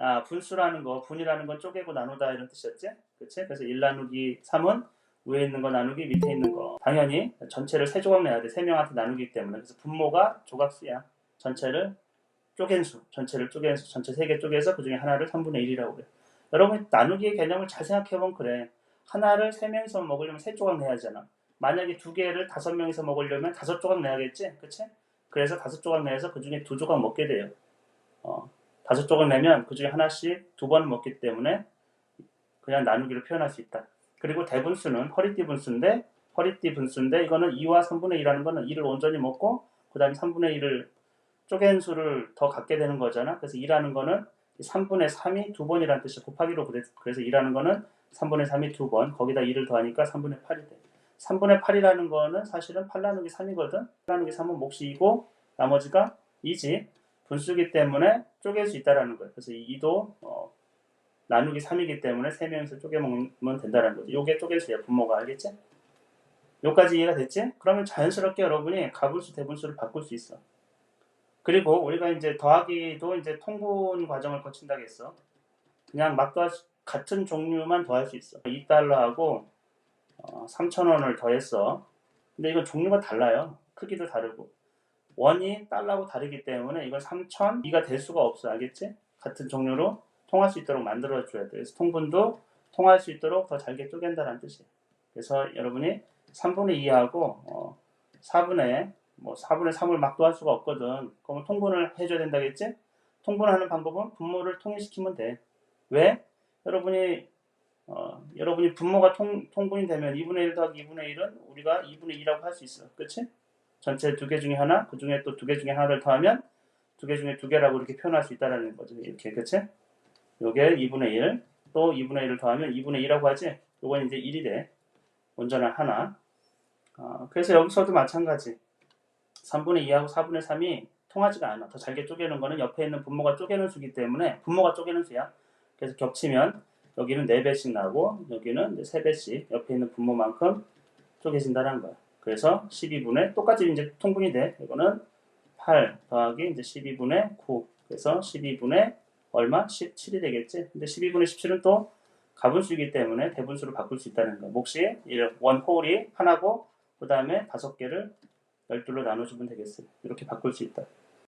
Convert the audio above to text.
아, 분수라는 거, 분이라는 건 쪼개고 나누다 이런 뜻이었지? 그치? 그래서 1 나누기 3은 위에 있는 거 나누기 밑에 있는 거. 당연히 전체를 세 조각 내야 돼. 세 명한테 나누기 때문에. 그래서 분모가 조각수야. 전체를 쪼갠 수. 전체를 쪼갠 수. 전체 세 개 쪼개서 그 중에 하나를 3분의 1이라고 그래. 여러분 나누기의 개념을 잘 생각해보면 그래. 하나를 세 명이서 먹으려면 세 조각 내야 하잖아. 만약에 두 개를 다섯 명이서 먹으려면 다섯 조각 내야겠지? 그치? 그래서 다섯 조각 내서 그 중에 두 조각 먹게 돼요. 어, 다섯 조각 내면 그 중에 하나씩 두 번 먹기 때문에 그냥 나누기로 표현할 수 있다. 그리고 대분수는 허리띠 분수인데 허리띠 분수인데 이거는 2와 3분의 2라는 거는 2를 온전히 먹고 그 다음에 3분의 1을 쪼갠 수를 더 갖게 되는 거잖아. 그래서 2라는 거는 3분의 3이 두 번이라는 뜻이 곱하기로 그래, 그래서 2라는 거는 3분의 3이 두 번, 거기다 2를 더하니까 3분의 8이 돼. 3분의 8이라는 거는 사실은 8 나누기 3이거든. 8 나누기 3은 몫이 2고 나머지가 2지. 분수기 때문에 쪼갤 수 있다라는 거예요. 그래서 2도 어, 나누기 3이기 때문에 3명이서 쪼개 먹으면 된다는 거죠. 요게 쪼갤 수야 분모가 알겠지? 요까지 이해가 됐지? 그러면 자연스럽게 여러분이 가분수 대분수를 바꿀 수 있어. 그리고 우리가 이제 더하기도 이제 통분 과정을 거친다고 했어. 그냥 막 더할 수, 같은 종류만 더할 수 있어. 2달러하고 어, 3,000원을 더했어. 근데 이건 종류가 달라요. 크기도 다르고. 원이 달러하고 다르기 때문에 이건 3,000, 2가 될 수가 없어. 알겠지? 같은 종류로 통할 수 있도록 만들어 줘야 돼. 그래서 통분도 통할 수 있도록 더 잘게 쪼갠다는 뜻이에요. 그래서 여러분이 3분의 2하고 어, 4분의 뭐 4분의 3을 막 더할 수가 없거든. 그러면 통분을 해줘야 된다겠지? 통분하는 방법은 분모를 통일시키면 돼. 왜? 여러분이 어, 여러분이 분모가 통, 통분이 되면 2분의 1 더하기 2분의 1은 우리가 2분의 2라고 할 수 있어. 그치? 전체 두 개 중에 하나, 그 중에 또 두 개 중에 하나를 더하면 두 개 중에 두 개라고 이렇게 표현할 수 있다라는 거죠. 이렇게, 그치? 요게 2분의 1, 또 2분의 1을 더하면 2분의 2라고 하지? 요건 이제 1이 돼. 온전한 하나. 어, 그래서 여기서도 마찬가지. 3분의 2하고 4분의 3이 통하지가 않아. 더 잘게 쪼개는 거는 옆에 있는 분모가 쪼개는 수기 때문에 분모가 쪼개는 수야. 그래서 겹치면 여기는 4배씩 나고 여기는 이제 3배씩 옆에 있는 분모만큼 쪼개진다는 거야. 그래서 12분의 똑같이 이제 통분이 돼. 이거는 8 더하기 이제 12분의 9. 그래서 12분의 얼마? 17이 되겠지. 근데 12분의 17은 또 가분수이기 때문에 대분수로 바꿀 수 있다는 거야. 몫이 원 홀이 하나고 그 다음에 다섯 개를 12로 나눠주면 되겠어요. 이렇게 바꿀 수 있다.